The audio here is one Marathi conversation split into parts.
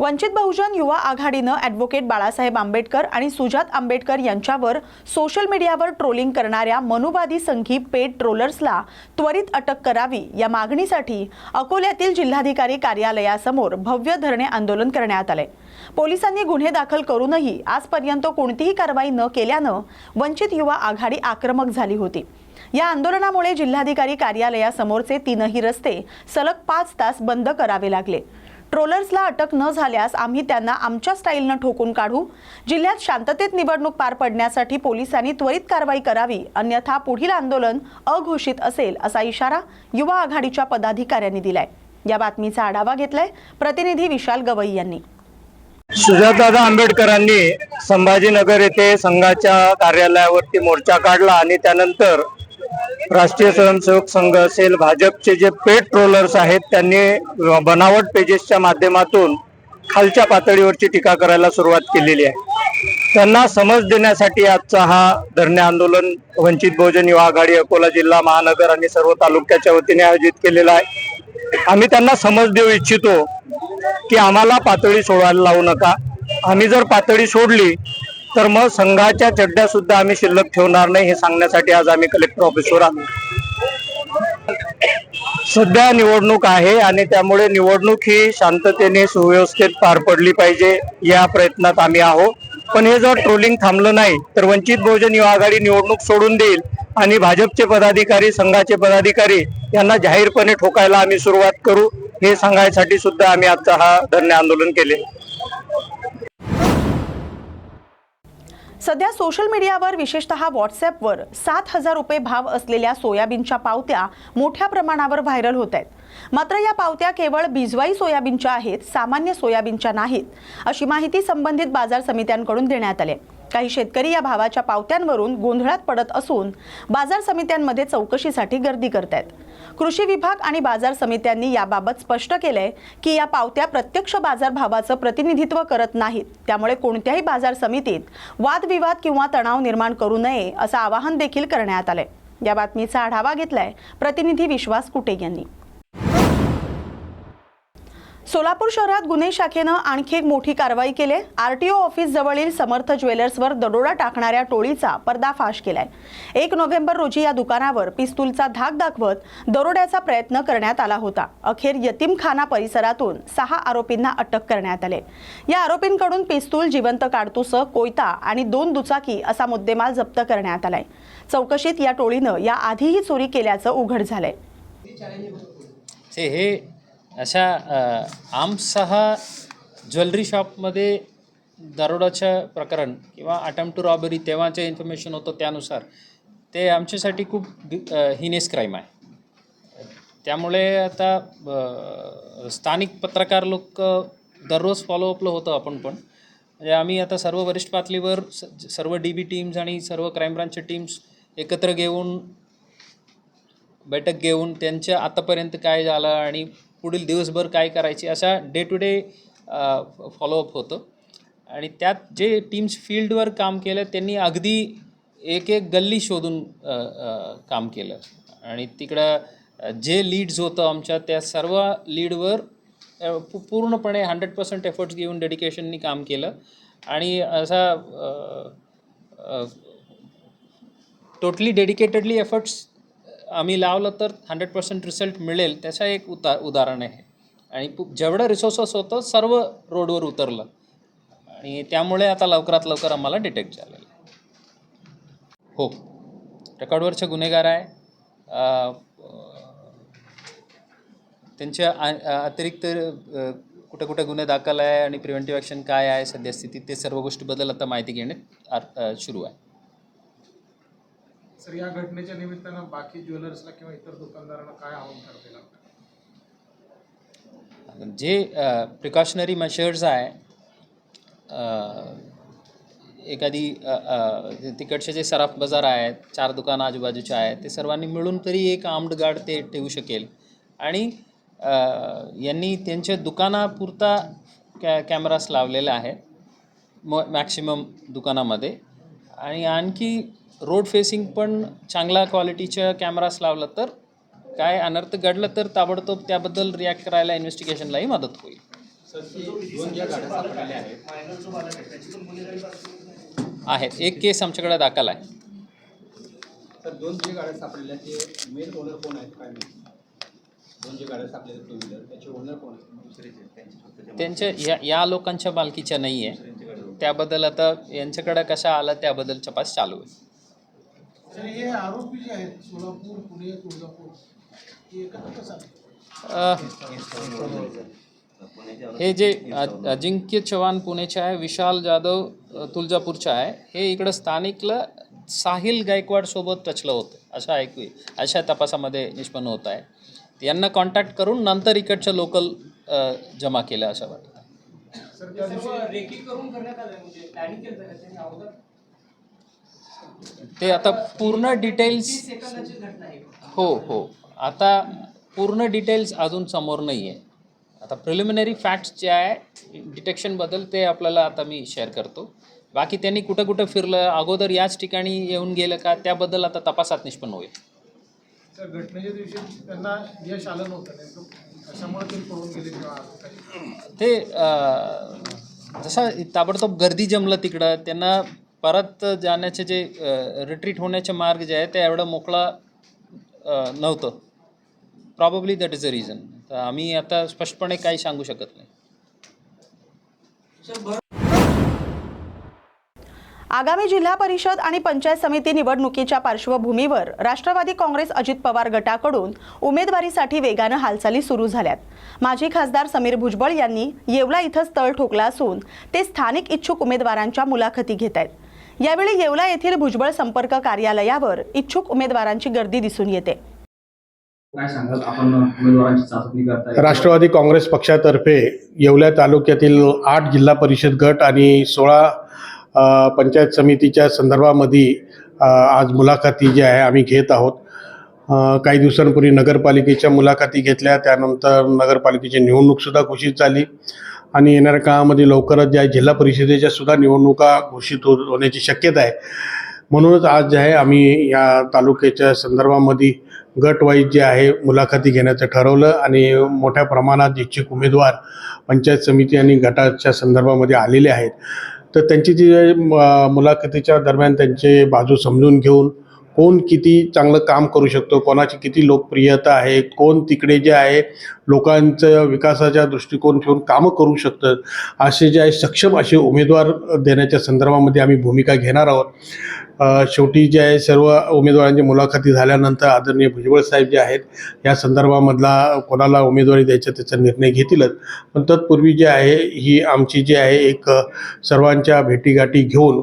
वंचित बहुजन युवा आघाडीनं ॲडव्होकेट बाळासाहेब आंबेडकर आणि सुजात आंबेडकर यांच्यावर सोशल मीडियावर ट्रोलिंग करणाऱ्या मनुवादी संघी पेड ट्रोलर्सला त्वरित अटक करावी या मागणीसाठी अकोल्यातील जिल्हाधिकारी कार्यालयासमोर भव्य धरणे आंदोलन करण्यात आले पोलिसांनी गुन्हे दाखल करूनही आजपर्यंत कोणतीही कारवाई न केल्यानं वंचित युवा आघाडी आक्रमक झाली होती. या आंदोलनामुळे जिल्हाधिकारी कार्यालयासमोरचे तीनही रस्ते सलग पाच तास बंद करावे लागले. ट्रोलर्सला अटक न झाल्यास आम्ही त्यांना आमच्या स्टाईलनं ठोकून काढू. जिल्ह्यात शांततेत निवडणूक पार पडण्यासाठी पोलिसांनी त्वरित कारवाई करावी अन्यथा पुढील आंदोलन अघोषित असेल असा इशारा युवा आघाडीच्या पदाधिकाऱ्यांनी दिलाय. या बातमीचा आढावा घेतलाय प्रतिनिधी विशाल गवई यांनी. सुजातदादा आंबेडकरांनी संभाजीनगर येथे संघाच्या कार्यालयावरती मोर्चा काढला आणि त्यानंतर राष्ट्रीय स्वयंसेवक संघ असेल भाजपचे जे पेट ट्रोलर्स आहेत त्यांनी बनावट पेजेसच्या माध्यमातून खालच्या पातळीवरची टीका करायला सुरुवात केलेली आहे. त्यांना समज देण्यासाठी आजचा हा धरणे आंदोलन वंचित बहुजन युवा आघाडी अकोला जिल्हा महानगर आणि सर्व तालुक्याच्या वतीने आयोजित केलेला आहे. आम्ही त्यांना समज देऊ इच्छितो की आम्हाला पातळी सोडायला लावू नका. आम्ही जर पातळी सोडली तर मग संघाच्या चड्ड्या सुद्धा आम्ही शिल्लक ठेवणार नाही हे सांगण्यासाठी आज आम्ही कलेक्टर ऑफिसवर आलो. सध्या निवडणूक आहे आणि त्यामुळे निवडणूक ही शांततेने सुव्यवस्थेत पार पडली पाहिजे या प्रयत्नात आम्ही आहोत. पण हे जर ट्रोलिंग थांबलं नाही तर वंचित बहुजन युवा आघाडी निवडणूक सोडून देईल आणि भाजपचे पदाधिकारी संघाचे पदाधिकारी यांना जाहीरपणे ठोकायला आम्ही सुरुवात करू हे सांगायसाठी सुद्धा आम्ही आजचा हा धरणे आंदोलन केले. सध्या सोशल मीडियावर विशेषतः व्हॉट्सॲपवर सात हजार रुपये भाव असलेल्या सोयाबीनच्या पावत्या मोठ्या प्रमाणावर व्हायरल होत आहेत मात्र या पावत्या केवळ बिजवाई सोयाबीनच्या आहेत सामान्य सोयाबीनच्या नाहीत अशी माहिती संबंधित बाजार समित्यांकडून देण्यात आली आहे. काही शेतकरी या भावाच्या पावत्यांवरून गोंधळात पडत असून बाजार समित्यांमध्ये चौकशीसाठी गर्दी करत आहेत कृषी विभाग आणि बाजार समित्यांनी याबाबत स्पष्ट केलंय की या पावत्या प्रत्यक्ष बाजार भावाचं प्रतिनिधित्व करत नाहीत. त्यामुळे कोणत्याही बाजार समितीत वादविवाद किंवा तणाव निर्माण करू नये असं आवाहन देखील करण्यात आलंय. या बातमीचा आढावा घेतलाय प्रतिनिधी विश्वास कुटे यांनी. सोलापूर शहरात गुन्हे शाखेनं आणखी एक मोठी कारवाई केली आरटीओ ऑफिस जवळील समर्थ ज्वेलर्सवर दरोडा टाकणाऱ्या टोळीचा पर्दाफाश केलाय. एक नोव्हेंबर रोजी या दुकानावर पिस्तूलचा धाक दाखवत दरोड्याचा प्रयत्न करण्यात आला होता. अखेर यतीमखाना परिसरातून सहा आरोपींना अटक करण्यात आले. या आरोपींकडून पिस्तूल जिवंत काडतूसह कोयता आणि दोन दुचाकी असा मुद्देमाल जप्त करण्यात आलाय. चौकशीत या टोळीनं या आधीही चोरी केल्याचं उघड झालंय. हे अशा अ, ज्वेलरी शॉपमध्ये दरोडाचं प्रकरण किंवा अटेम्प्ट टू रॉबरी तेव्हाचं इन्फॉर्मेशन होतं त्यानुसार ते आमच्यासाठी खूप हिनेस क्राईम आहे. त्यामुळे आता स्थानिक पत्रकार लोक दररोज फॉलोअपलं होतं आपण पण. म्हणजे आम्ही आता सर्व वरिष्ठ पातळीवर स- सर्व डी बी टीम्स आणि सर्व क्राईम ब्रांचचे टीम्स एकत्र घेऊन बैठक घेऊन त्यांच्या आतापर्यंत काय झालं आणि पुढील दिवसभर काय करायचे अशा डे टू डे फॉलोअप होतं. आणि त्यात जे टीम्स फील्डवर काम केलं त्यांनी अगदी एक एक गल्ली शोधून काम केलं. आणि तिकडं जे लीड्स होतं आमच्या त्या सर्व लीडवर पूर्णपणे हंड्रेड पर्सेंट एफर्ट्स घेऊन डेडिकेशननी काम केलं. आणि असा टोटली डेडिकेटेडली एफर्ट्स आम्ही लावलं तर हंड्रेड पर्सेंट रिझल्ट मिळेल त्याचं एक उता उदाहरण आहे. आणि जेवढं रिसोर्सेस होतं सर्व रोडवर उतरलं. आणि त्यामुळे आता लवकरात लवकर आम्हाला डिटेक्ट झालेलं हो. रेकॉर्डवरचे गुन्हेगार आहे. त्यांच्या अतिरिक्त कुठे कुठे गुन्हे दाखल आहे आणि प्रिव्हेंटिव्ह ॲक्शन काय आहे सध्यास्थितीत ते सर्व गोष्टीबद्दल आता माहिती घेणे आर- सुरू आहे. सर या घटनेच्या निमित्तानं बाकी ज्वेलर्सला किंवा इतर दुकानदारांना काय आवाहन करता येईल? जे प्रिकॉशनरी मेशर्स आहे एखादी तिकडचे जे सराफ बाजार आहेत चार दुकानं आजूबाजूचे आहेत ते सर्वांनी मिळून तरी एक आर्म्ड गार्ड ते ठेवू शकेल. आणि यांनी त्यांच्या दुकानापुरता कॅ कॅमेरास लावलेले आहे म मॅक्सिमम दुकानामध्ये. आणि आणखी रोड फेसिंग पण चांगला क्वालिटीच्या कॅमेरास लावलं तर काय अनर्थ घडलं तर ताबडतोब त्याबद्दल रिॲक्ट करायला इन्व्हेस्टिगेशनलाही मदत होईल. आहेत. एक केस आमच्याकडे दाखल आहे. तर दोन जे गाड्या सापडलेल्या ते मेन ओनर कोण आहेत काय माहिती? दोन जे गाड्या सापडलेल्या टू व्हीलर त्याचे ओनर कोण आहेत? दुसरे जे त्यांचे त्यांच्या या या लोकांच्या मालकीच्या नाही आहे त्याबद्दल आता यांच्याकडे कशा आला त्याबद्दल तपास चालू आहे. हे आरोपी जे आहेत सोलापूर पुणे तुळजापूर हे एकत्र कसं आले? अ, हे जे अ- अजिंक्य चव्हाण पुणेचे आहे विशाल जाधव अ, तुळजापूरचे आहे हे इकडं स्थानिकला साहिल गायकवाड सोबत रचलं होतं असं ऐकू अशा तपासामध्ये निष्पन्न होत आहे. यांना कॉन्टॅक्ट करून नंतर इकडचं लोकल जमा केलं असं वाटतं. सर त्या दिवशी ते आता पूर्ण डिटेल्स हो हो. आता पूर्ण डिटेल्स अजून समोर नाही आहे आता प्रिलिमिनरी फॅक्ट्स जे आहे डिटेक्शनबद्दल ते आपल्याला आता मी शेअर करतो. बाकी त्यांनी कुठं कुठं फिरलं अगोदर याच ठिकाणी येऊन गेलं का त्याबद्दल आता तपासात निष्पन्न होईल. सर घटनेच्या दिवशी त्यांना यश आलं नव्हतं नेमकं. कशामुळे ते जसं ताबडतोब गर्दी जमलं तिकडं त्यांना परत जाण्याचे जे रिट्रीट होण्याचे मार्ग जे आहे ते एवढं मोकळा नव्हतं. Probably that is a reason तर आम्ही आता स्पष्टपणे काही सांगू शकत नाही. आगामी जिल्हा परिषद आणि पंचायत समिती निवडणुकीच्या पार्श्वभूमीवर राष्ट्रवादी काँग्रेस अजित पवार गटाकडून उमेदवारीसाठी वेगानं हालचाली सुरू झाल्यात. माजी खासदार समीर भुजबळ यांनी येवला इथं स्थळ ठोकला असून ते स्थानिक इच्छुक उमेदवारांच्या मुलाखती घेत आहेत यावेळी येवला येथील भुजबळ संपर्क कार्यालयावर इच्छुक उमेदवारांची गर्दी दिसून येते. काय सांगाल? आपण उमेदवारांची चाचणी करताय. राष्ट्रवादी काँग्रेस पक्षातर्फे येवल्या तालुक्यातील आठ जिल्हा परिषद गट आणि सोळा पंचायत समितीच्या संदर्भामध्ये आज मुलाखती जी आहे आम्ही घेत आहोत. काही दिवसांपूर्वी नगरपालिकेच्या मुलाखती घेतल्या. त्यानंतर नगरपालिकेची निवडणूकसुद्धा घोषित झाली. आणि येणाऱ्या काळामध्ये लवकरच ज्या जिल्हा परिषदेच्या सुद्धा निवडणुका घोषित हो होण्याची शक्यता आहे. म्हणूनच आज जे आहे आम्ही या तालुक्याच्या संदर्भामध्ये गटवाईज जे आहे मुलाखती घेण्याचं ठरवलं आणि मोठ्या प्रमाणात इच्छुक उमेदवार पंचायत समिती आणि गटाच्या संदर्भामध्ये आलेले आहेत. तर त्यांची जी म- मुलाखतीच्या दरम्यान त्यांचे बाजू समजून घेऊन कोण किती चांगलं काम करू शकतो कोणाची किती लोकप्रियता आहे कोण तिकडे जे आहे लोकांचं विकासाच्या दृष्टिकोन ठेवून कामं करू शकतात असे जे आहे सक्षम असे उमेदवार देण्याच्या संदर्भामध्ये आम्ही भूमिका घेणार आहोत. शेवटी जे आहे सर्व उमेदवारांची मुलाखती झाल्यानंतर आदरणीय भुजबळ साहेब जे आहेत या संदर्भामधला कोणाला उमेदवारी द्यायचा त्याचा निर्णय घेतीलच. पण तत्पूर्वी जे आहे ही आमची जी आहे एक सर्वांच्या भेटीगाठी घेऊन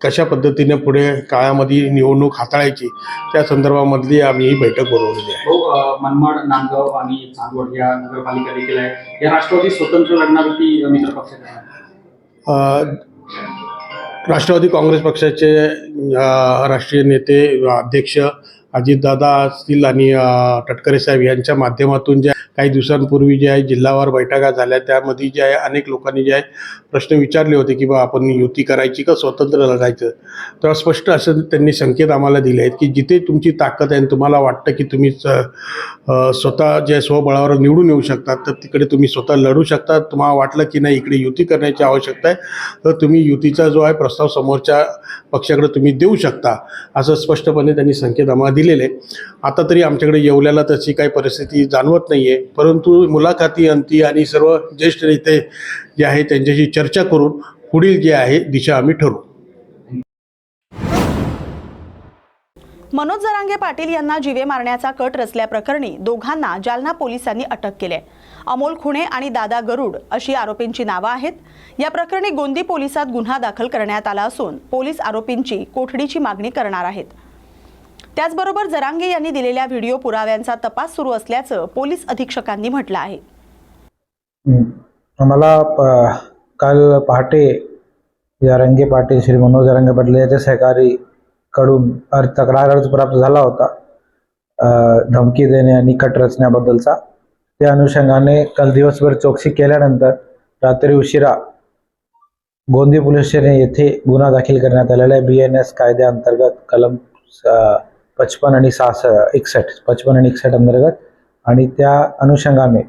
कशा पद्धतीने पुढे काळामध्ये निवडणूक हाताळायची त्या संदर्भामधली आम्ही ही बैठक बोलवलेली आहे. हो मनमाड नांदगाव आणि चांदवड या नगरपालिका देखील आहे. या राष्ट्रवादी स्वतंत्र लढणारी मित्र पक्ष राष्ट्रवादी काँग्रेस पक्षाचे राष्ट्रीय नेते अध्यक्ष अजितदादा असतील आणि तटकरे साहेब यांच्या माध्यमातून ज्या काही दिवसांपूर्वी जे आहे जिल्हावार बैठका झाल्या. त्यामध्ये जे आहे अनेक लोकांनी जे आहे प्रश्न विचारले होते की बा आपण युती करायची का स्वतंत्र लढायचं? तर स्पष्ट असं त्यांनी संकेत आम्हाला दिले आहेत की जिथे तुमची ताकद आहे आणि तुम्हाला वाटतं की तुम्ही स- स्वतः जे स्वबळावर निवडून येऊ शकतात तर तिकडे तुम्ही स्वतः लढू शकता. तुम्हाला वाटलं की नाही इकडे युती करण्याची आवश्यकता आहे तर तुम्ही युतीचा जो आहे प्रस्ताव समोरच्या पक्षाकडे तुम्ही देऊ शकता असं स्पष्टपणे त्यांनी संकेत आम्हाला दिलेले आता तरी आमच्याकडे येवल्याला तशी काही परिस्थिती जाणवत नाही आहे परंतु मुलाखती अंती आणि सर्व ज्येष्ठ नेते जे आहे त्यांच्याशी चर्चा करून पुढील जे आहे दिशा आम्ही ठरवू. मनोज जरांगे पाटील यांना जीवे मारण्याचा कट रचल्याप्रकरणी दोघांना जालना पोलिसांनी अटक केली अमोल खुणे आणि दादा गरुड अशी आरोपींची नावं आहेत. या प्रकरणी गोंदी पोलिसात गुन्हा दाखल करण्यात आला असून पोलीस आरोपींची कोठडीची मागणी करणार आहेत. त्याचबरोबर जरांगे यांनी दिलेल्या व्हिडिओ पुराव्यांचा तपास सुरू असल्याचं पोलीस अधीक्षकांनी म्हटलं आहे. मला काल पहाटे या रंगे पाटील श्री मनोज रंगे पाटील याच्या सहकारी कडून अर्ज तक्रार अर्ज प्राप्त झाला होता धमकी देणे आणि कट रचण्याबद्दलचा. त्या अनुषंगाने काल दिवसभर चौकशी केल्यानंतर रात्री उशिरा गोंदी पोलीस स्टेशन येथे गुन्हा दाखल करण्यात आलेला आहे. बी एन एस कायद्याअंतर्गत कलम पचपन आणि सहास एकसष्ट पचपन आणि एकसष्ट अंतर्गत. आणि त्या अनुषंगाने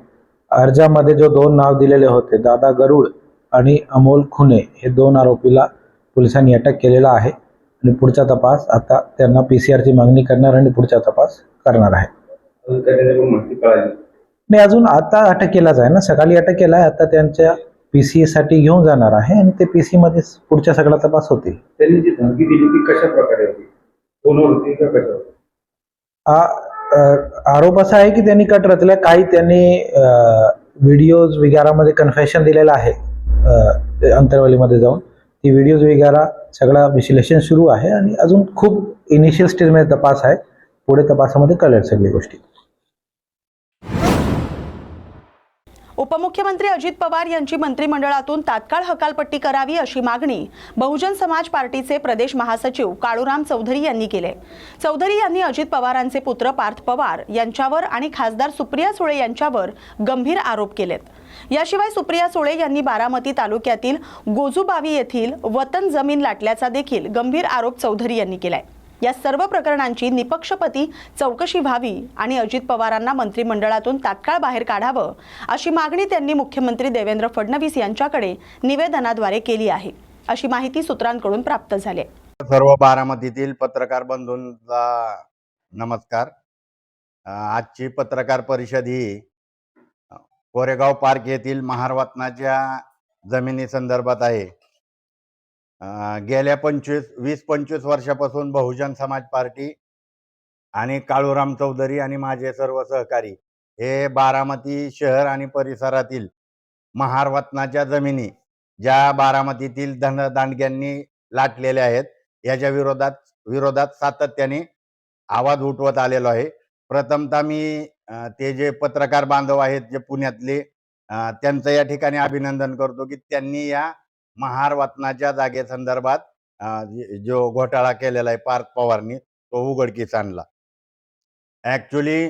अर्जामध्ये जो दोन नाव दिलेले होते दादा गरुड आणि अमोल खुने हे दोन आरोपीला पोलिसांनी अटक केलेला आहे. आणि पुढचा तपास आता त्यांना पी सी आरची मागणी करणार आणि पुढचा तपास करणार आहे. नाही अजून आता अटक केलाच आहे ना. सकाळी अटक केला आहे आता त्यांच्या पी सी साठी घेऊन जाणार आहे आणि ते पी सी मध्ये पुढचा सगळा तपास होतील. त्यांनी जी धमकी दिली ती कशा प्रकारे होती? फोनवर होती का कशावर आरोप असा आहे की त्यांनी कट रचला काही त्यांनी व्हिडिओज वगैरेमध्ये कन्फेशन दिलेलं आहे अ, अंतरवालीमध्ये जाऊन. ती व्हिडिओज वगैरे सगळं विश्लेषण सुरू आहे आणि अजून खूप इनिशियल स्टेजमध्ये तपास आहे. पुढे तपासामध्ये कळेल सगळी गोष्टी. उपमुख्यमंत्री अजित पवार यांची मंत्रिमंडळातून तात्काळ हकालपट्टी करावी अशी मागणी बहुजन समाज पार्टीचे प्रदेश महासचिव काळूराम चौधरी यांनी केले. चौधरी यांनी अजित पवारांचे पुत्र पार्थ पवार यांच्यावर आणि खासदार सुप्रिया सुळे यांच्यावर गंभीर आरोप केलेत. याशिवाय सुप्रिया सुळे यांनी बारामती तालुक्यातील गोजूबावी येथील वतन जमीन लाटल्याचा देखील गंभीर आरोप चौधरी यांनी केलाय. या सर्व प्रकरणांची निपक्षपती चौकशी व्हावी आणि अजित पवारांना मंत्रिमंडळातून तात्काळ बाहेर काढावं अशी मागणी त्यांनी मुख्यमंत्री देवेंद्र फडणवीस यांच्याकडे निवेदनाद्वारे केली आहे. अशी माहिती सूत्रांकडून प्राप्त झाली आहे. सर्व बारामतीतील पत्रकार बंधूंचा नमस्कार. आजची पत्रकार परिषद ही कोरेगाव पार्क येथील महारवतनाच्या जमिनी संदर्भात आहे. गेल्या पंचवीस वीस पंचवीस वर्षापासून बहुजन समाज पार्टी आणि काळूराम चौधरी आणि माझे सर्व सहकारी हे बारामती शहर आणि परिसरातील महारवतनाच्या जमिनी ज्या बारामतीतील धन दांडग्यांनी लाटलेल्या आहेत याच्या विरोधात विरोधात सातत्याने आवाज उठवत आलेलो आहे. प्रथमतः मी ते जे पत्रकार बांधव आहेत जे पुण्यातले त्यांचं या ठिकाणी अभिनंदन करतो की त्यांनी या महार वतनाच्या जागेसंदर्भात जो घोटाळा केलेला आहे पार्थ पवारनी तो उघडकीस आणला. ऍक्च्युली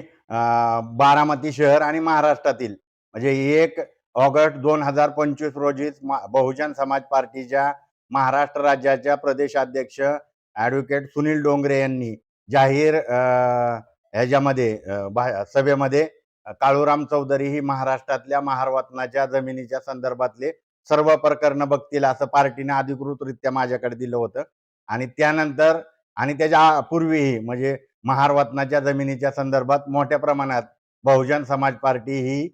बारामती शहर आणि महाराष्ट्रातील म्हणजे एक ऑगस्ट दोन हजार पंचवीस रोजीच बहुजन समाज पार्टीच्या महाराष्ट्र राज्याच्या प्रदेशाध्यक्ष ॲडव्होकेट सुनील डोंगरे यांनी जाहीर ह्याच्यामध्ये सभेमध्ये काळूराम चौधरी ही महाराष्ट्रातल्या महारवतनाच्या जमिनीच्या संदर्भातले सर्व प्रकरण बघतील असं पार्टीने अधिकृतरित्या माझ्याकडे दिलं होतं. आणि त्यानंतर आणि त्याच्या पूर्वीही म्हणजे महारवतनाच्या जमिनीच्या संदर्भात मोठ्या प्रमाणात बहुजन समाज पार्टी ही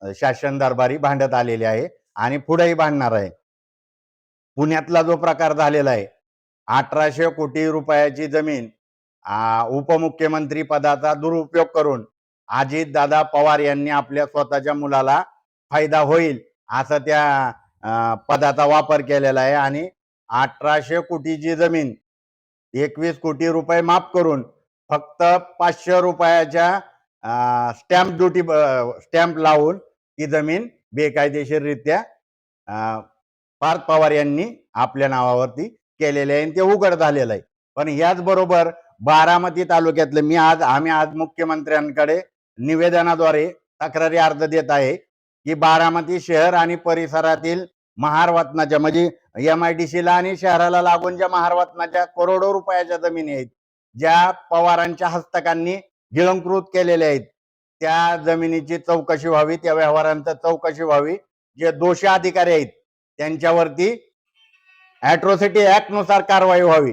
शासन दरबारी भांडत आलेली आहे आणि पुढेही भांडणार आहे. पुण्यातला जो प्रकार झालेला आहे अठराशे कोटी रुपयाची जमीन उपमुख्यमंत्री पदाचा दुरुपयोग करून अजितदादा पवार यांनी आपल्या स्वतःच्या मुलाला फायदा होईल असं त्या पदाचा वापर केलेला आहे आणि अठराशे कोटीची जमीन एकवीस कोटी रुपये माफ करून फक्त पाचशे रुपयाच्या स्टॅम्प ड्युटी स्टॅम्प लावून ती जमीन बेकायदेशीररित्या पार्थ पवार यांनी आपल्या नावावरती केलेले आहे आणि ते उघड झालेलं आहे. पण याचबरोबर बारामती तालुक्यातलं मी आज आम्ही आज मुख्यमंत्र्यांकडे निवेदनाद्वारे तक्रारी अर्ज देत आहे. की बारामती शहर आणि परिसरातील महारवतनाच्या म्हणजे एम आय डी सीला आणि शहराला लागून ज्या महारवतनाच्या करोडो रुपयाच्या जमिनी आहेत ज्या पवारांच्या हस्तकांनी गिळंकृत केलेल्या आहेत त्या जमिनीची चौकशी व्हावी त्या व्यवहारांचा चौकशी व्हावी. जे दोषी अधिकारी आहेत त्यांच्यावरती अॅट्रोसिटी ऍक्टनुसार कारवाई व्हावी.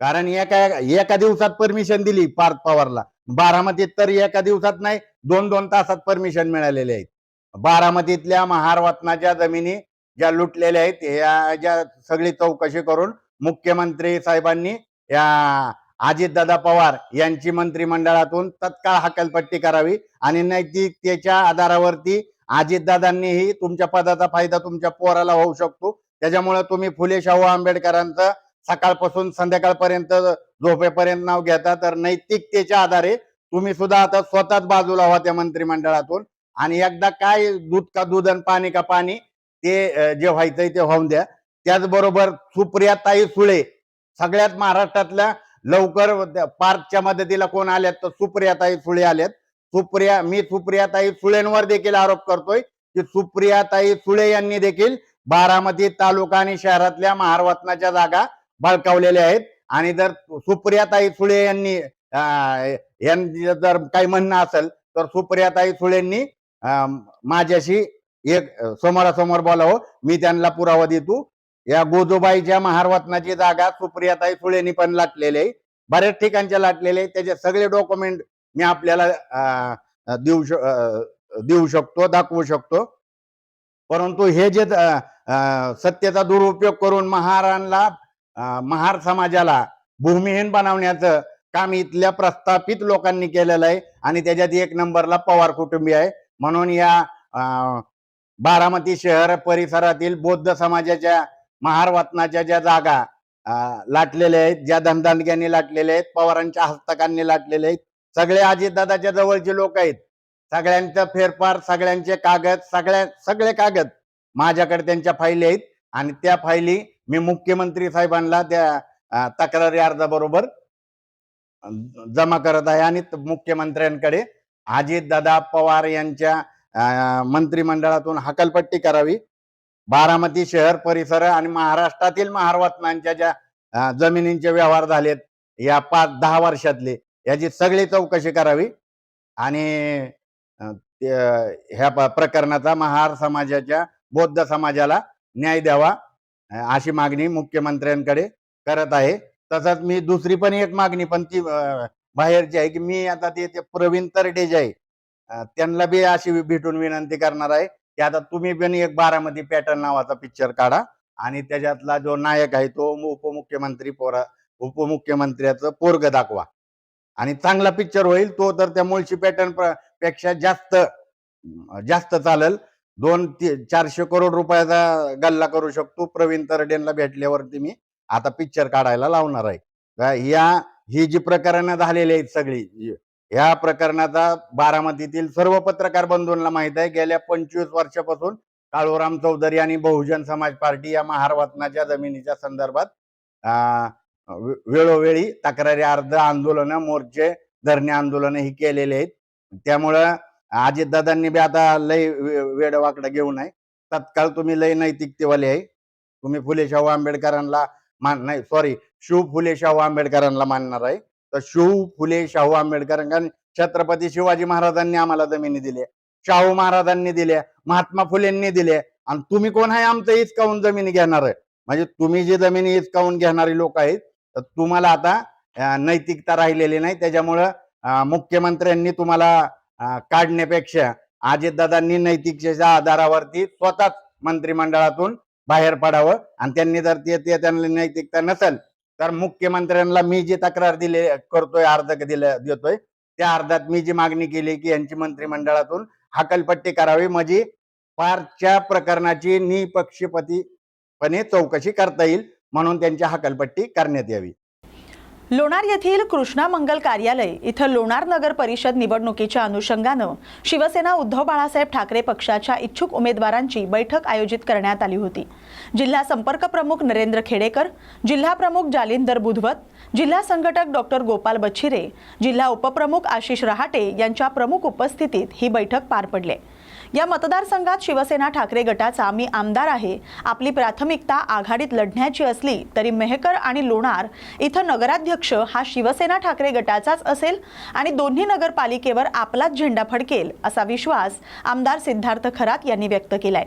कारण एका एका दिवसात परमिशन दिली पार्थ पवारला. बारामतीत तर एका दिवसात नाही दोन दोन तासात परमिशन मिळालेले आहेत. बारामतीतल्या महारवतनाच्या जमिनी ज्या लुटलेल्या आहेत या ज्या सगळी चौकशी करून मुख्यमंत्री साहेबांनी या अजितदादा पवार यांची मंत्रिमंडळातून तत्काळ हकालपट्टी करावी आणि नैतिकतेच्या आधारावरती अजितदादांनीही तुमच्या पदाचा फायदा तुमच्या पोराला होऊ शकतो. त्याच्यामुळे तुम्ही फुले शाहू आंबेडकरांचं सकाळपासून संध्याकाळपर्यंत झोपेपर्यंत नाव घेता तर नैतिकतेच्या आधारे तुम्ही सुद्धा आता स्वतःच बाजूला व्हा त्या मंत्रिमंडळातून. आणि एकदा काय दूध का दूध आणि पाणी का पाणी ते जे व्हायचंय ते होऊन द्या. त्याचबरोबर सुप्रियाताई सुळे सगळ्यात महाराष्ट्रातल्या लवकर पार्कच्या मदतीला कोण आल्यात? तर सुप्रियाताई सुळे आल्यात. सुप्रिया मी सुप्रियाताई सुळेंवर देखील आरोप करतोय की सुप्रियाताई सुळे यांनी देखील बारामती तालुका आणि शहरातल्या महारवतनाच्या जागा बळकावलेल्या आहेत. आणि जर सुप्रियाताई सुळे यांनी यांचं जर काही म्हणणं असेल तर सुप्रियाताई सुळेंनी माझ्याशी एक समोरासमोर बोलावं. मी त्यांना पुरावा देतो. या गोजोबाईच्या महारवतनाची जागा सुप्रियाताई सुळेंनी पण लाटलेले आहे. बऱ्याच ठिकाणच्या लाटलेले आहे त्याचे सगळे डॉक्युमेंट मी आपल्याला अं, देऊ देऊ शकतो दाखवू शकतो. परंतु हे जे सत्तेचा दुरुपयोग करून महारांना महार समाजाला भूमिहीन बनवण्याचं काम इथल्या प्रस्थापित लोकांनी केलेलं आहे. आणि त्याच्यात एक नंबरला पवार कुटुंबीय आहे. म्हणून या बारामती शहर परिसरातील बौद्ध समाजाच्या महारवतनाच्या ज्या जागा लाटलेल्या आहेत ज्या धनदानग्यांनी लाटलेल्या आहेत पवारांच्या हस्तकांनी लाटलेले आहेत सगळे अजितदादाच्या जवळचे लोक आहेत. सगळ्यांचं फेरफार सगळ्यांचे कागद सगळ्या सगळे कागद माझ्याकडे त्यांच्या फाईली आहेत. आणि त्या फाईली मी मुख्यमंत्री साहेबांना त्या तक्रारी अर्जाबरोबर जमा करत आहे. आणि मुख्यमंत्र्यांकडे अजितदादा पवार यांच्या मंत्रिमंडळातून हकलपट्टी करावी. बारामती शहर परिसर आणि महाराष्ट्रातील महारवतनांच्या ज्या जमिनींचे व्यवहार झालेत या पाच दहा वर्षातले याची सगळी चौकशी करावी. आणि ह्या प्रकरणाचा महार समाजाच्या बौद्ध समाजाला न्याय द्यावा अशी मागणी मुख्यमंत्र्यांकडे करत आहे. तसंच मी दुसरी पण एक मागणी पण ती बाहेरची आहे की मी आता ते प्रवीण तरडे जे आहे त्यांना बी अशी भेटून विनंती करणार आहे की आता तुम्ही पण एक बारामती पॅटर्न नावाचा पिक्चर काढा आणि त्याच्यातला जो नायक आहे तो उपमुख्यमंत्री पोरा उपमुख्यमंत्र्याचं पोरग दाखवा. आणि चांगला पिक्चर होईल तो तर त्या मुळशी पॅटर्नपेक्षा जास्त जास्त चालेल. दोन ती- चारशे करोड रुपयाचा गल्ला करू शकतो प्रवीण तरडेंना भेटल्यावरती मी. आता पिक्चर काढायला लावणार आहे. या ही जी प्रकरणं झालेली आहेत सगळी या प्रकरणाचा बारामतीतील सर्व पत्रकार बंधूंना माहीत आहे. गेल्या पंचवीस वर्षापासून काळूराम चौधरी आणि बहुजन समाज पार्टी या महारवतनाच्या जमिनीच्या संदर्भात वेळोवेळी तक्रारी अर्ज आंदोलनं मोर्चे धरणे आंदोलनं ही केलेली आहेत. त्यामुळं अजितदादांनी बी आता लय वेडवाकडं घेऊ नये तत्काळ तुम्ही लय नैतिकतेवाले आहे. तुम्ही फुले शाहू आंबेडकरांना मान नाही सॉरी शिव फुले शाहू आंबेडकरांना मानणार आहे. तर शिव फुले शाहू आंबेडकर छत्रपती शिवाजी महाराजांनी आम्हाला जमिनी दिल्या. शाहू महाराजांनी दिल्या महात्मा फुलेंनी दिल्या. आणि तुम्ही कोण आहे आमचं हिचकावून जमिनी घेणार आहे? म्हणजे तुम्ही जी जमिनी हिचकावून घेणारी लोक आहेत तर तुम्हाला आता नैतिकता राहिलेली नाही. त्याच्यामुळं मुख्यमंत्र्यांनी तुम्हाला काढण्यापेक्षा अजितदादांनी नैतिकतेच्या आधारावरती स्वतःच मंत्रिमंडळातून बाहेर पडावं. आणि त्यांनी जर ते त्यांना नैतिकता नसेल तर मुख्यमंत्र्यांना मी जी तक्रार दिले करतोय अर्ज दिले देतोय त्या अर्जात मी जी मागणी केली की यांची मंत्रिमंडळातून हकलपट्टी करावी. म्हणजे पारच्या प्रकरणाची निपक्षपतीपणे चौकशी करता येईल म्हणून त्यांची हकलपट्टी करण्यात यावी. लोणार येथील कृष्णा मंगल कार्यालय इथं लोणार नगर परिषद निवडणुकीच्या अनुषंगानं शिवसेना उद्धव बाळासाहेब ठाकरे पक्षाच्या इच्छुक उमेदवारांची बैठक आयोजित करण्यात आली होती. जिल्हा संपर्क प्रमुख नरेंद्र खेडेकर जिल्हा प्रमुख जालिंदर बुधवत जिल्हा संघटक डॉक्टर गोपाल बच्छिरे जिल्हा उपप्रमुख आशिष रहाटे यांच्या प्रमुख उपस्थितीत ही बैठक पार पडली. या मतदारसंघात शिवसेना ठाकरे गटाचा मी आमदार आहे. आपली प्राथमिकता आघाडीत लढण्याची असली तरी मेहकर आणि लोणार इथं नगराध्यक्ष हा शिवसेना ठाकरे गटाचाच असेल आणि दोन्ही नगरपालिकेवर आपलाच झेंडा फडकेल असा विश्वास आमदार सिद्धार्थ खरात यांनी व्यक्त केलाय.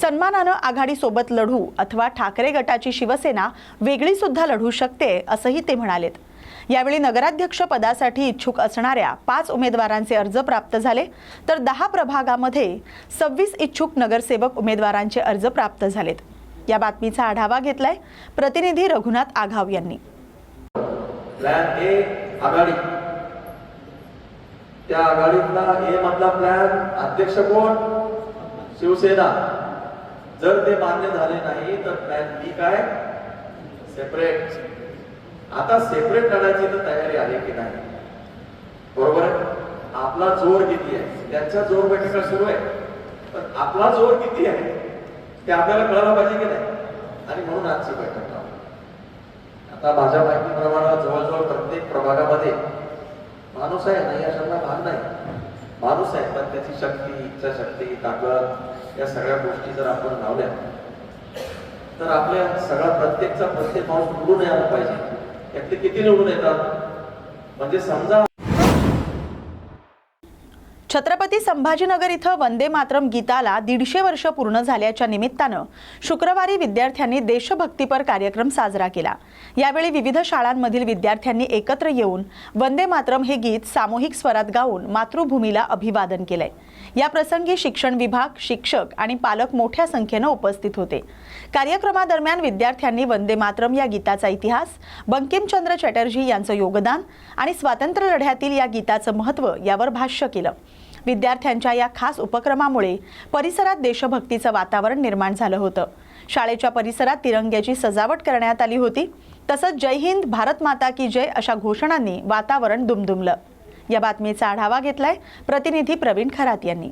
सन्मानानं आघाडीसोबत लढू अथवा ठाकरे गटाची शिवसेना वेगळी सुद्धा लढू शकते असंही ते म्हणालेत. यावेळी नगराध्यक्ष पदासाठी इच्छुक असणाऱ्या पाच उमेदवारांचे अर्ज प्राप्त झाले. तर दहा प्रभागामध्ये सव्वीस इच्छुक नगरसेवक उमेदवारांचे अर्ज प्राप्त झालेत. या बातमीचा आढावा घेतलाय प्रतिनिधी रघुनाथ आघाव यांनी. प्लॅन ए आघाडी. त्या आघाडीतला ए मधला प्लॅन अध्यक्ष कोण? शिवसेना. जर ते मान्य झाले नाही तर प्लॅन बी काय? सेपरेट आता सेपरेट लढायची तर तयारी आहे की नाही? बरोबर आहे? आपला जोर किती आहे? त्यांच्या जोर बैठका सुरू आहे. पण आपला जोर किती आहे? ते आपल्याला कळायला पाहिजे की नाही? आणि म्हणून आजची बैठक आता माझ्या माहितीप्रमाणे जवळजवळ प्रत्येक प्रभागामध्ये माणूस आहे नाही अशांना भान नाही. माणूस आहे पण त्याची शक्ती इच्छाशक्ती ताकद या सगळ्या गोष्टी जर आपण लावल्या तर आपल्या सगळा प्रत्येकचा प्रत्येक माणूस उडून यायला पाहिजे. त्यातले किती निवडून येतात? म्हणजे समजा छत्रपती संभाजीनगर इथं वंदे मातरम गीताला दीडशे वर्ष पूर्ण झाल्याच्या निमित्तानं शुक्रवारी विद्यार्थ्यांनी देशभक्तीपर कार्यक्रम साजरा केला. यावेळी विविध शाळांमधील विद्यार्थ्यांनी एकत्र येऊन वंदे मातरम हे गीत सामूहिक स्वरात गाऊन मातृभूमीला अभिवादन केलंय. या प्रसंगी शिक्षण विभाग शिक्षक आणि पालक मोठ्या संख्येनं उपस्थित होते. कार्यक्रमादरम्यान विद्यार्थ्यांनी वंदे मातरम या गीताचा इतिहास बंकिमचंद्र चॅटर्जी यांचं योगदान आणि स्वातंत्र्य लढ्यातील या गीताचं महत्त्व यावर भाष्य केलं. विद्यार्थ्यांच्या या खास उपक्रमामुळे परिसरात देशभक्तीचं वातावरण निर्माण झालं होतं. शाळेच्या परिसरात तिरंग्याची सजावट करण्यात आली होती. तसंच जय हिंद भारत माता की जय अशा घोषणांनी वातावरण दुमदुमलं. या बातमीचा आढावा घेतलाय प्रतिनिधी प्रवीण खरात यांनी.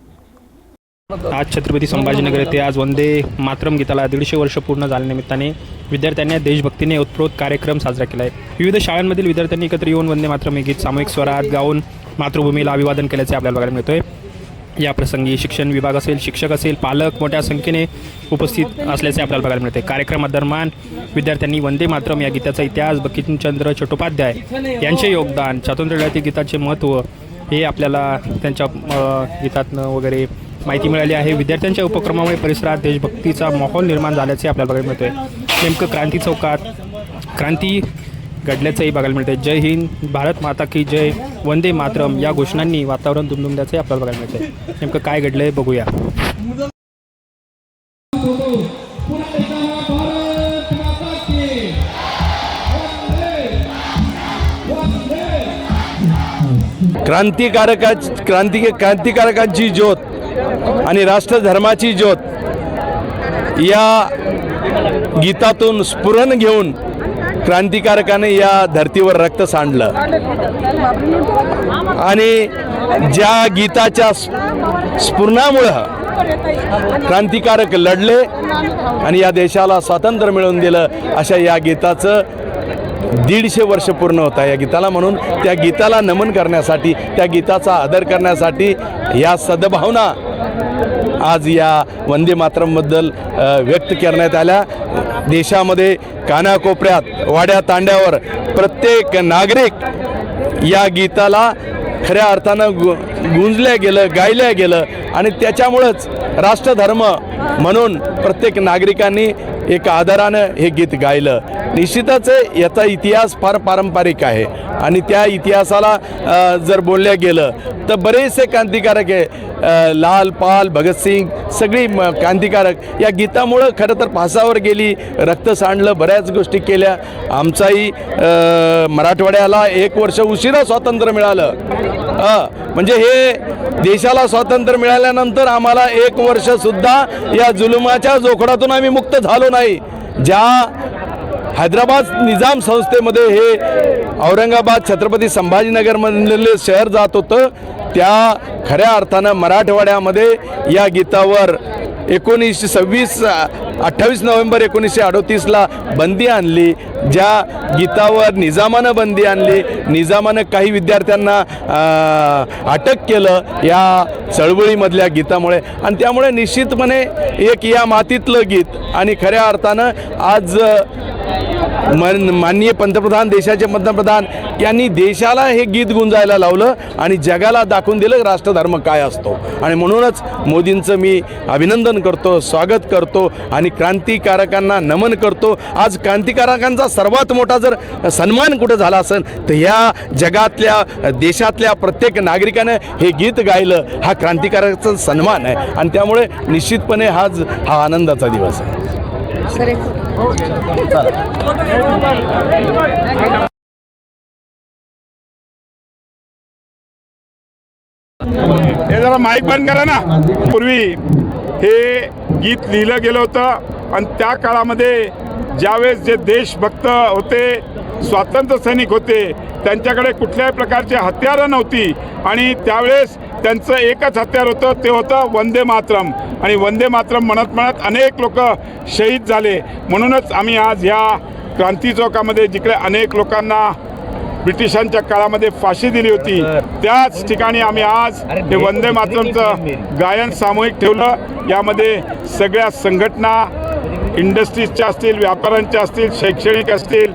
आज छत्रपती संभाजीनगर येथे आज वंदे मातरम गीताला दीडशे वर्ष पूर्ण झाल्यानिमित्ताने विद्यार्थ्यांनी देशभक्तीने उत्प्रोत कार्यक्रम साजरा केला आहे विविध शाळांमधील विद्यार्थ्यांनी एकत्र येऊन वंदे मातरम हे गीत सामूहिक स्वरात गाऊन मातृभूमीला अभिवादन केल्याचे आपल्याला बघायला मिळतोय. या प्रसंगी शिक्षण विभाग असेल शिक्षक असेल पालक मोठ्या संख्येने उपस्थित असल्याचे आपल्याला बघायला मिळते. कार्यक्रमादरम्यान विद्यार्थ्यांनी वंदे मातरम या गीताचा इतिहास बकिमचंद्र चट्टोपाध्याय यांचे योगदान स्वातंत्र्य गीताचे महत्त्व हे आपल्याला त्यांच्या गीतातनं वगैरे माहिती मिळाली आहे. विद्यार्थ्यांच्या उपक्रमामुळे परिसरात देशभक्तीचा माहोल निर्माण झाल्याचे आपल्याला बघायला मिळतोय. नेमकं क्रांती चौकात क्रांती घडल्याचंही बघायला मिळतं जय हिंद भारत माता की जय. वंदे मातरम या घोषणांनी वातावरण दुमदुमल्याचंही आपल्याला बघायला मिळतंय. नेमकं काय घडलंय बघूया. क्रांतिकारका क्रांती क्रांतिकारकांची ज्योत आणि राष्ट्रधर्माची ज्योत या गीतातून स्फुरण घेऊन क्रांतिकारकाने या धर्तीवर रक्त सांडलं. आणि ज्या गीताच्या स्फुरणामुळं क्रांतिकारक लढले आणि या देशाला स्वातंत्र्य मिळवून दिलं अशा या गीताचं दीडशे वर्ष पूर्ण होता या गीताला म्हणून त्या गीताला नमन करण्यासाठी त्या गीताचा आदर करण्यासाठी या सद्भावना आज या वंदे मातरमबद्दल व्यक्त करण्यात आल्या. देशामध्ये कानाकोपऱ्यात वाड्या तांड्यावर प्रत्येक नागरिक या गीताला खऱ्या अर्थानं गु गुंजल्या गेलं गायल्या गेलं आणि त्याच्यामुळंच राष्ट्रधर्म म्हणून प्रत्येक नागरिकांनी एक आदरानं हे गीत गायलं. निश्चितच याचा इतिहास फार पारंपरिक आहे. आणि त्या इतिहासाला जर बोलल्या गेलं तर बरेचसे क्रांतिकारक आहे लाल पाल भगतसिंग सगळी म क्रांतिकारक या गीतामुळं खरं तर फासावर गेली रक्त सांडलं बऱ्याच गोष्टी केल्या. आमचाही मराठवाड्याला एक वर्ष उशिरा स्वातंत्र्य मिळालं. म्हणजे हे देशाला स्वातंत्र्य मिळाल्यानंतर आम्हाला एक वर्षसुद्धा या जुलुमाच्या जोखडातून आम्ही मुक्त झालो नाही. ज्या हैदराबाद निजाम संस्थेमध्ये हे औरंगाबाद छत्रपती संभाजीनगरमधले शहर जात होतं त्या खऱ्या अर्थानं मराठवाड्यामध्ये या गीतावर एकोणीसशे सव्वीस अठ्ठावीस नोव्हेंबर एकोणीसशे अडोतीसला बंदी आणली. ज्या गीतावर निजामानं बंदी आणली निजामानं काही विद्यार्थ्यांना अटक केलं या चळवळीमधल्या गीतामुळे. आणि त्यामुळे निश्चितपणे एक या मातीतलं गीत आणि खऱ्या अर्थानं आज मन माननीय पंतप्रधान देशाचे पंतप्रधान यांनी देशाला हे गीत गुंजायला लावलं आणि जगाला दाखवून दिलं राष्ट्रधर्म काय असतो. आणि म्हणूनच मोदींचं मी अभिनंदन करतो स्वागत करतो आणि क्रांतिकारकांना नमन करतो. आज क्रांतिकारकांचा सर्वात मोठा जर सन्मान कुठं झाला असेल तर ह्या जगातल्या देशातल्या प्रत्येक नागरिकानं हे गीत गायलं हा क्रांतिकारकाचा सन्मान आहे. आणि त्यामुळे निश्चितपणे हाच हा आनंदाचा दिवस आहे. हे जरा माईक बंद करा ना. पूर्वी हे गीत लिहिलं गेलं होतं. आणि त्या काळामध्ये ज्यावेळेस जे देशभक्त होते स्वातंत्र्य सैनिक होते त्यांच्याकडे कुठल्याही प्रकारची हत्यारं नव्हती. आणि त्यावेळेस त्यांचं एकच हत्यार होतं ते होतं वंदे मातरम. आणि वंदे मातरम म्हणत म्हणत अनेक लोक शहीद झाले. म्हणूनच आम्ही आज ह्या क्रांती चौकामध्ये जिकडे अनेक लोकांना ब्रिटिशांच्या काळामध्ये फाशी दिली होती त्याच ठिकाणी आम्ही आज हे वंदे मातरमचं गायन सामूहिक ठेवलं. यामध्ये सगळ्या संघटना इंडस्ट्रीजच्या असतील व्यापाऱ्यांच्या असतील शैक्षणिक असतील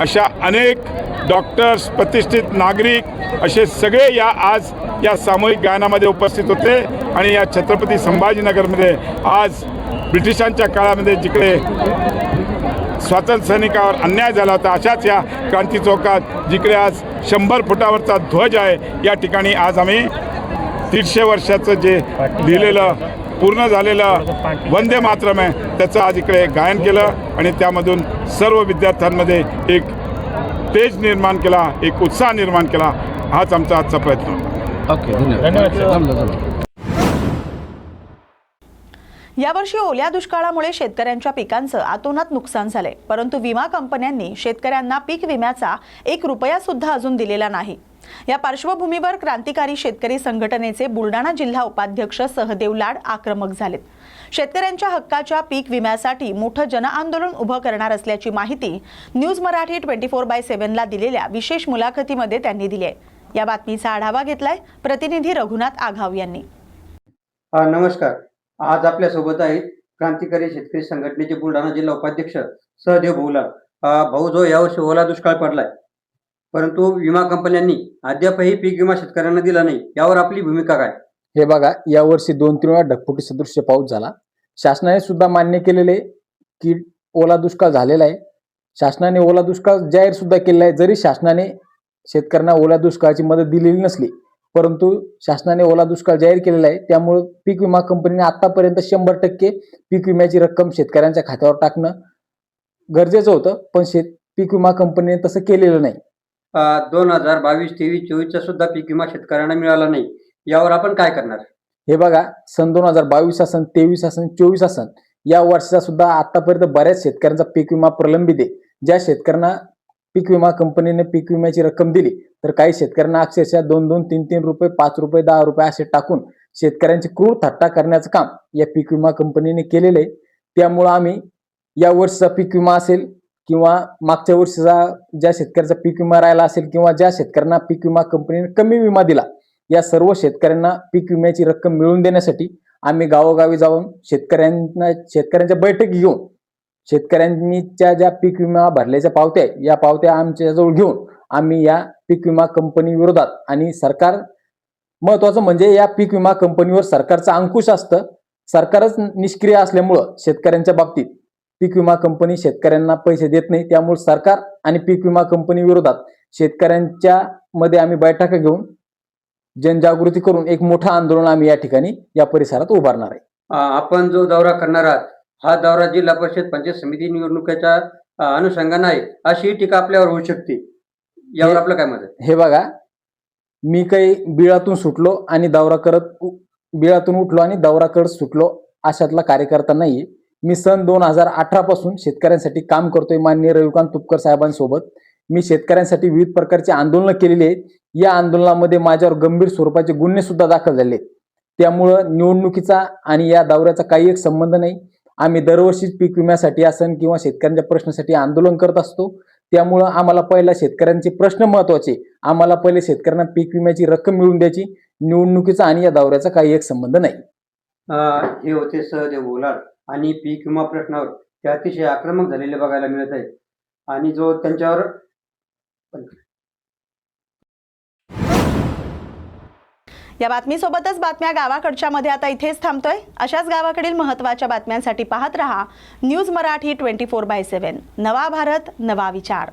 अशा अनेक डॉक्टर्स प्रतिष्ठित नागरिक असे सगळे या आज या सामूहिक गायनामध्ये उपस्थित होते आणि या छत्रपती संभाजीनगरमध्ये आज ब्रिटिशांच्या काळामध्ये जिकडे स्वातंत्र्य सैनिकावर अन्याय झाला होता अशाच या क्रांती चौकात जिकडे आज शंभर फुटावरचा ध्वज आहे या ठिकाणी आज आम्ही दीडशे वर्षाचं जे लिहिलेलं पूर्ण झालेलं वंदे मातरम आहे. त्याचं आज इकडे गायन केलं आणि त्यामधून सर्व विद्यार्थ्यांमध्ये एक तेज निर्माण केला एक उत्साह निर्माण केला. हाच आमचा आजचा प्रयत्न. होता यावर्षी ओल्या दुष्काळामुळे शेतकऱ्यांच्या पिकांचं आतोनात नुकसान झालंय. परंतु विमा कंपन्यांनी शेतकऱ्यांना पीक विम्याचा एक रुपया सुद्धा अजून दिलेला नाही. या पार्श्वभूमीवर क्रांतिकारी शेतकरी संघटनेचे बुलडाणा जिल्हा उपाध्यक्ष सहदेव लाड आक्रमक झालेत. शेतकऱ्यांच्या हक्काच्या पीक विम्यासाठी मोठं जनआंदोलन उभं करणार असल्याची माहिती news Marathi twenty four by सेव्हनला दिलेल्या विशेष मुलाखतीमध्ये त्यांनी दिली आहे. या बातमीचा आढावा घेतलाय प्रतिनिधी रघुनाथ आघाव यांनी. नमस्कार. आज आपल्यासोबत आहेत क्रांतिकारी शेतकरी संघटनेचे बुलढाणा जिल्हा उपाध्यक्ष सहदेव भाऊला भाऊ जो यावर्षी ओला दुष्काळ पडलाय परंतु विमा कंपन्यांनी अद्यापही पीक विमा शेतकऱ्यांना दिला नाही. यावर आपली भूमिका काय? हे बघा यावर्षी दोन तीन वेळा ढगफुटी सदृश्य पाऊस झाला. शासनाने सुद्धा मान्य केलेले की ओला दुष्काळ झालेला आहे. शासनाने ओला दुष्काळ जाहीर सुद्धा केलेला आहे जरी शासनाने शेतकऱ्यांना ओला दुष्काळाची मदत दिलेली नसली परंतु शासनाने ओला दुष्काळ जाहीर केलेला आहे. त्यामुळे पीक विमा कंपनीने आतापर्यंत शंभर टक्के पीक विम्याची रक्कम शेतकऱ्यांच्या खात्यावर टाकणं गरजेचं होतं पण शेत पीक विमा कंपनीने तसं केलेलं नाही. दोन हजार बावीस तेवीस चोवीसचा सुद्धा पीक विमा शेतकऱ्यांना मिळाला नाही. यावर आपण काय करणार? हे बघा सन दोन हजार बावीस असन तेवीस असन चोवीस असन या वर्षाचा सुद्धा आतापर्यंत बऱ्याच शेतकऱ्यांचा पीक विमा प्रलंबित आहे. ज्या शेतकऱ्यांना पीक विमा कंपनीने पीक विम्याची रक्कम दिली तर काही शेतकऱ्यांना अक्षरशः दोन दोन तीन तीन रुपये पाच रुपये दहा रुपये असे टाकून शेतकऱ्यांची क्रूर थट्टा करण्याचं काम या पीक विमा कंपनीने केलेलं आहे. त्यामुळं आम्ही या वर्षचा पीक विमा असेल किंवा मागच्या वर्षीचा ज्या शेतकऱ्याचा पीक विमा राहिला असेल किंवा ज्या शेतकऱ्यांना पीक विमा कंपनीने कमी विमा दिला या सर्व शेतकऱ्यांना पीक विम्याची रक्कम मिळवून देण्यासाठी आम्ही गावोगावी जाऊन शेतकऱ्यांना शेतकऱ्यांच्या बैठक घेऊन शेतकऱ्यांनीच्या ज्या पीक विमा भरल्याच्या पावत्या या पावत्या आमच्याजवळ घेऊन आम्ही या पीक विमा कंपनी विरोधात आणि सरकार महत्वाचं म्हणजे या पीक विमा कंपनीवर सरकारचा अंकुश असतं. सरकारच निष्क्रिय असल्यामुळं शेतकऱ्यांच्या बाबतीत पीक विमा कंपनी शेतकऱ्यांना पैसे देत नाही. त्यामुळे सरकार आणि पीक विमा कंपनी विरोधात शेतकऱ्यांच्या मध्ये आम्ही बैठका घेऊन जनजागृती करून एक मोठं आंदोलन आम्ही या ठिकाणी या परिसरात उभारणार आहे. आपण जो दौरा करणार आहात हा दौरा जिल्हा परिषद पंचायत समिती निवडणुकीच्या अनुषंगाने आहे. अशी टीका आपल्यावर होऊ शकते. यावर आपलं काय मत हे बघा मी काही बिळातून सुटलो आणि दौरा करत बिळातून उठलो आणि दौरा करत सुटलो अशातला कार्यकर्ता नाहीये. मी सन दोन हजार अठरा पासून शेतकऱ्यांसाठी काम करतोय माननीय रविकांत तुपकर साहेबांसोबत. मी शेतकऱ्यांसाठी विविध प्रकारची आंदोलनं केलेली आहेत. या आंदोलनामध्ये माझ्यावर गंभीर स्वरूपाचे गुन्हे सुद्धा दाखल झाले त्यामुळं निवडणुकीचा आणि या दौऱ्याचा काही एक संबंध नाही. आम्ही दरवर्षीच पीक विम्यासाठी असन किंवा शेतकऱ्यांच्या प्रश्नासाठी आंदोलन करत असतो. त्यामुळं आम्हाला पहिला शेतकऱ्यांचे प्रश्न महत्त्वाचे आम्हाला पहिले शेतकऱ्यांना पीक विम्याची रक्कम मिळवून द्यायची. निवडणुकीचा आणि या दौऱ्याचा काही एक संबंध नाही. हे होते सहदेव बोलाड. आणि पीक विमा प्रश्नावर ते अतिशय आक्रमक झालेले बघायला मिळत आहेत. आणि जो त्यांच्यावर या बातमीसोबतच बातम्या गावाकडच्या मध्ये आता इथेच थांबतोय. अशाच गावाकडील महत्त्वाच्या बातम्यांसाठी पाहत रहा news Marathi twenty four by seven. नवा भारत नवा विचार.